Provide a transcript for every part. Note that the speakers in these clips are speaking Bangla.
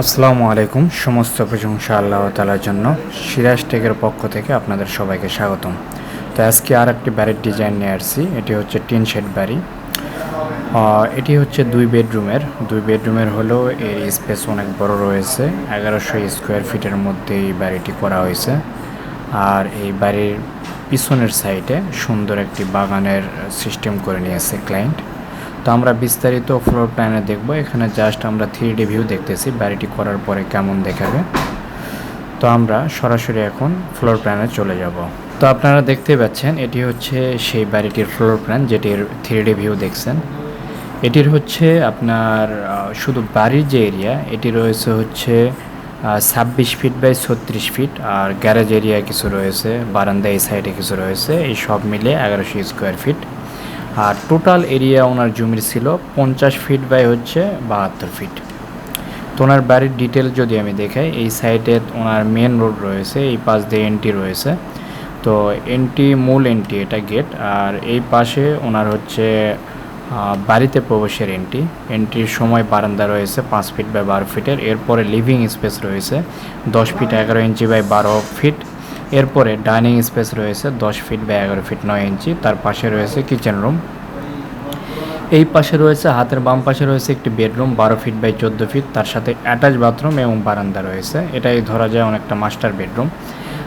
আসসালামু আলাইকুম। সমস্ত প্রশংসা আল্লাহ তালার জন্য সিরাজ টেকের পক্ষ থেকে আপনাদের সবাইকে স্বাগতম। তো আজকে আর একটি বাড়ির ডিজাইন নিয়ে আসছি। এটি হচ্ছে টিন শেড বাড়ি। এটি হচ্ছে দুই বেডরুমের। দুই বেডরুমের হলেও এর স্পেস অনেক বড় রয়েছে। এগারোশো স্কোয়ার ফিটের মধ্যে এই বাড়িটি করা হয়েছে। আর এই বাড়ির পিছনের সাইডে সুন্দর একটি বাগানের সিস্টেম করে নিয়েছে ক্লায়েন্ট তো আমরা বিস্তারিত ফ্লোর প্ল্যানে দেখব। এখানে জাস্ট আমরা থ্রি ডি ভিউ দেখতেছি, বাড়িটি করার পরে কেমন দেখাবে। তো আমরা সরাসরি এখন ফ্লোর প্ল্যানে চলে যাব। তো আপনারা দেখতে পাচ্ছেন, এটি হচ্ছে সেই বাড়িটির ফ্লোর প্ল্যান যেটির থ্রি ভিউ দেখছেন। এটির হচ্ছে আপনার শুধু বাড়ির যে এরিয়া এটি রয়েছে হচ্ছে ছাব্বিশ ফিট বাই ছত্রিশ ফিট আর গ্যারেজ এরিয়া কিছু রয়েছে বারান্দা এই সাইডে কিছু রয়েছে, এই সব মিলে এগারোশো স্কোয়ার ফিট আর টোটাল এরিয়া ওনার জমির ছিল পঞ্চাশ ফিট বাই হচ্ছে বাহাত্তর ফিট তো ওনার বাড়ির ডিটেল যদি আমি দেখাই, এই সাইডে ওনার মেন রোড রয়েছে, এই পাশ দিয়ে এন্ট্রি রয়েছে। তো এন্ট্রি মূল এন্ট্রি এটা গেট আর এই পাশে ওনার হচ্ছে বাড়িতে প্রবেশের এন্ট্রি এন্ট্রির সময় বারান্দা রয়েছে পাঁচ ফিট বাই বারো ফিটের এরপরে লিভিং স্পেস রয়েছে, দশ ফিট এগারো ইঞ্চি বাই বারো ফিট এরপরে ডাইনিং স্পেস রয়েছে দশ ফিট বাই এগারো ফিট নয় ইঞ্চি, তার পাশে রয়েছে কিচেন রুম। এই পাশে রয়েছে, হাতের বাম পাশে রয়েছে একটি বেডরুম, বারো ফিট বাই চোদ্দ ফিট, তার সাথে অ্যাটাচ বাথরুম এবং বারান্দা রয়েছে। এটাই ধরা যায় অনেকটা মাস্টার বেডরুম।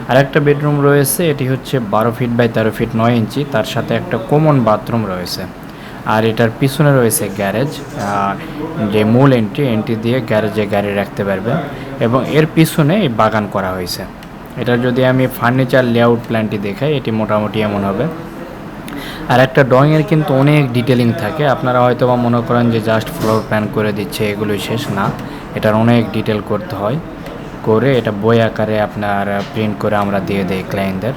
আর একটা বেডরুম রয়েছে, এটি হচ্ছে বারো ফিট বাই তেরো ফিট নয় ইঞ্চি, তার সাথে একটা কমন বাথরুম রয়েছে। আর এটার পিছনে রয়েছে গ্যারেজ যে মূল এন্ট্রি এন্ট্রি দিয়ে গ্যারেজে গাড়ি রাখতে পারবে। এবং এর পিছনে বাগান করা হয়েছে। এটা যদি আমি ফার্নিচার লেআউট প্ল্যানটি দেখাই, এটি মোটামুটি এমন হবে। আর একটা ড্রয়িংয়ের কিন্তু অনেক ডিটেলিং থাকে। আপনারা হয়তো বা মনে করেন যে জাস্ট ফ্লোর প্ল্যান করে দিচ্ছে, এগুলোই শেষ না। এটার অনেক ডিটেল করতে হয়। করে এটা বই আকারে আপনার প্রিন্ট করে আমরা দিয়ে দেই ক্লায়েন্টদের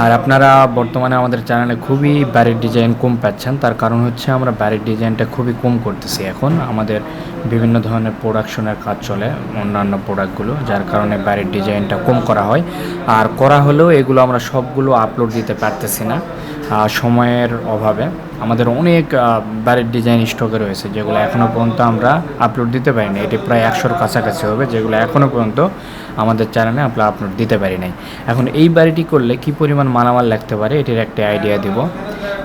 আর আপনারা বর্তমানে আমাদের চ্যানেলে খুবই বাড়ির ডিজাইন কম পাচ্ছেন। তার কারণ হচ্ছে আমরা বাড়ির ডিজাইনটা খুবই কম করতেছি এখন। আমাদের বিভিন্ন ধরনের প্রোডাকশনের কাজ চলে, অন্যান্য প্রোডাক্টগুলো যার কারণে বাড়ির ডিজাইনটা কম করা হয়। আর করা হলেও এগুলো আমরা সবগুলো আপলোড দিতে পারতেছি না সময়ের অভাবে। আমাদের অনেক বাড়ির ডিজাইন স্টকে রয়েছে, যেগুলো এখনও পর্যন্ত আমরা আপলোড দিতে পারিনি। এটি প্রায় একশোর কাছাকাছি হবে, যেগুলো এখনও পর্যন্ত আমাদের চ্যানেলে আমরা আপলোড দিতে পারি নাই। এখন এই বাড়িটি করলে কি পরিমাণ মালামাল লাগতে পারে, এটির একটা আইডিয়া দিব।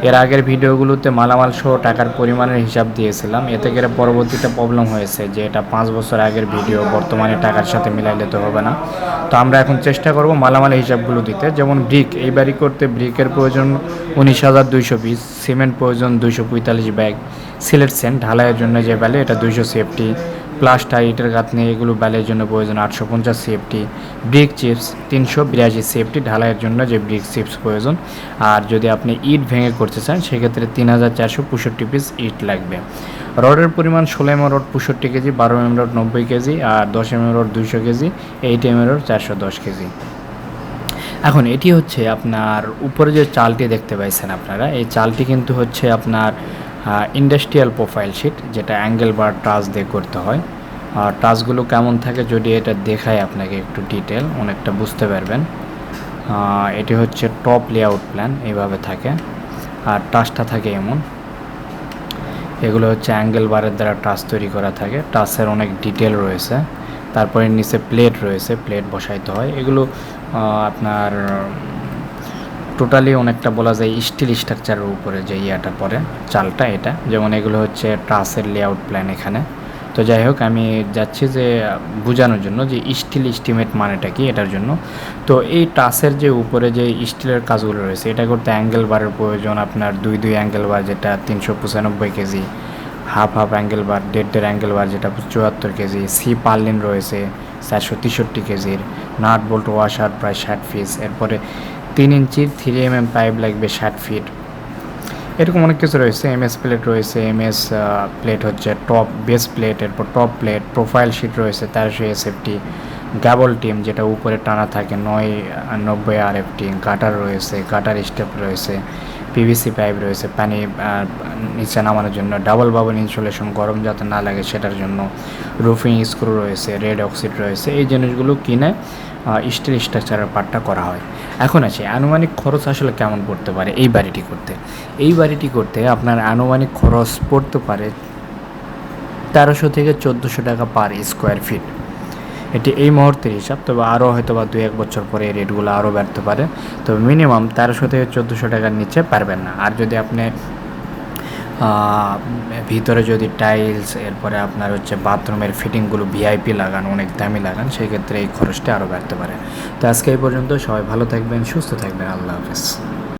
এর আগের ভিডিওগুলোতে মালামাল সহ টাকার পরিমাণের হিসাব দিয়েছিলাম, এতে করে পরবর্তীতে প্রবলেম হয়েছে যে এটা পাঁচ বছর আগের ভিডিও, বর্তমানে টাকার সাথে মিলাইলে তো হবে না। তো আমরা এখন চেষ্টা করব মালামালের হিসাবগুলো দিতে, যেমন ব্রিক এই বাড়ি করতে ব্রিকের প্রয়োজন উনিশ হাজার দুইশো পিস সিমেন্ট প্রয়োজন দুইশো পঁয়তাল্লিশ ব্যাগ, সিলেট সেন্ট ঢালাইয়ের জন্য যে ব্যালে এটা দুইশো সেফটি প্লাস্টার ইটের গাঁথনি, এগুলো ব্যালের জন্য প্রয়োজন আটশো পঞ্চাশ সেফটি ব্রিক চিপস তিনশো বিরাশি সেফটি ঢালাইয়ের জন্য যে ব্রিক চিপস প্রয়োজন। আর যদি আপনি ইট ভেঙে করতে চান, সেক্ষেত্রে তিন হাজার চারশো পঁয়ষট্টি পিস ইট লাগবে। রডের পরিমাণ ষোলো এম রড পঁয়ষট্টি কেজি, বারো এম রড নব্বই কেজি, আর দশ এম রড দুইশো কেজি, এইট এম রড চারশো দশ কেজি। এখন এটি হচ্ছে আপনার উপরে যে চালটি দেখতে পাইছেন আপনারা, এই চালটি কিন্তু হচ্ছে আপনার ইন্ডাস্ট্রিয়াল প্রোফাইল শিট যেটা অ্যাঙ্গেল বার টাচ দিয়ে করতে হয়। আর টাচগুলো কেমন থাকে যদি এটা দেখায় আপনাকে একটু ডিটেল অনেকটা বুঝতে পারবেন। এটি হচ্ছে টপ লেআউট প্ল্যান এইভাবে থাকে। আর টাচটা থাকে এমন। এগুলো হচ্ছে অ্যাঙ্গেল বারের দ্বারা টাচ তৈরি করা থাকে। টাচের অনেক ডিটেল রয়েছে। তারপরে নিচে প্লেট রয়েছে প্লেট বসাইতে হয়। এগুলো আপনার টোটালি অনেকটা বলা যায় স্টিল স্ট্রাকচারের উপরে যে ইয়াটা পড়ে, চালটা এটা। যেমন এগুলো হচ্ছে ট্রাসের লেআউট প্ল্যান এখানে। তো যাই হোক, আমি যাচ্ছি যে বোঝানোর জন্য যে স্টিল স্টিমেট মানেটা কি এটার জন্য। তো এই টাসের যে উপরে যে স্টিলের কাজগুলো রয়েছে, এটা করতে অ্যাঙ্গেল বারের প্রয়োজন আপনার দুই দুই অ্যাঙ্গেল বার যেটা তিনশো পঁচানব্বই KG half half angle bar দেড় দেড় অ্যাঙ্গেল বার যেটা চুয়াত্তর কেজি সি পার্লিন রয়েছে, চারশো তেষট্টি কেজির নাট বোল্ট ওয়াশার প্রায় ষাট পিস এরপরে তিন ইঞ্চির থ্রি এম এম পাইপ লাগবে ষাট ফিট এরকম অনেক কিছু রয়েছে। এম এস প্লেট রয়েছে এম এস প্লেট হচ্ছে টপ বেস প্লেট এরপর টপ প্লেট প্রোফাইল শিট রয়েছে তেরোশো এসএফটি গ্যাবল টিম যেটা উপরে টানা থাকে, নয়, নব্বই আর এফটি গাটার রয়েছে গাটার স্টেপ রয়েছে পিভিসি পাইপ রয়েছে, পানি নিচে নামানোর জন্য। ডাবল বাবল ইনসুলেশন গরম যাতে না লাগে, সেটার জন্য। রুফিং স্ক্রু রয়েছে রেড অক্সিড রয়েছে। এই জিনিসগুলো কিনে স্টিল স্ট্রাকচারের পার্টটা করা হয়। এখন আছে, আনুমানিক খরচ আসলে কেমন পড়তে পারে এই বাড়িটি করতে? এই বাড়িটি করতে আপনার আনুমানিক খরচ পড়তে পারে তেরোশো থেকে চোদ্দোশো টাকা পার স্কোয়ার ফিট। এটি এই মুহূর্তের হিসাব, তবে আরও হয়তো বা দু এক বছর পরে এই রেটগুলো আরও বাড়তে পারে। তবে মিনিমাম তেরোশো থেকে চোদ্দোশো টাকার নিচে পারবেন না। আর যদি আপনি ভিতরে যদি টাইলস এরপরে আপনার হচ্ছে বাথরুমের ফিটিংগুলো ভিআইপি লাগান, অনেক দামি লাগান, সেক্ষেত্রে এই খরচটা আরও বাড়তে পারে। তো আজকে এই পর্যন্ত, সবাই ভালো থাকবেন, সুস্থ থাকবেন, আল্লাহ হাফেজ।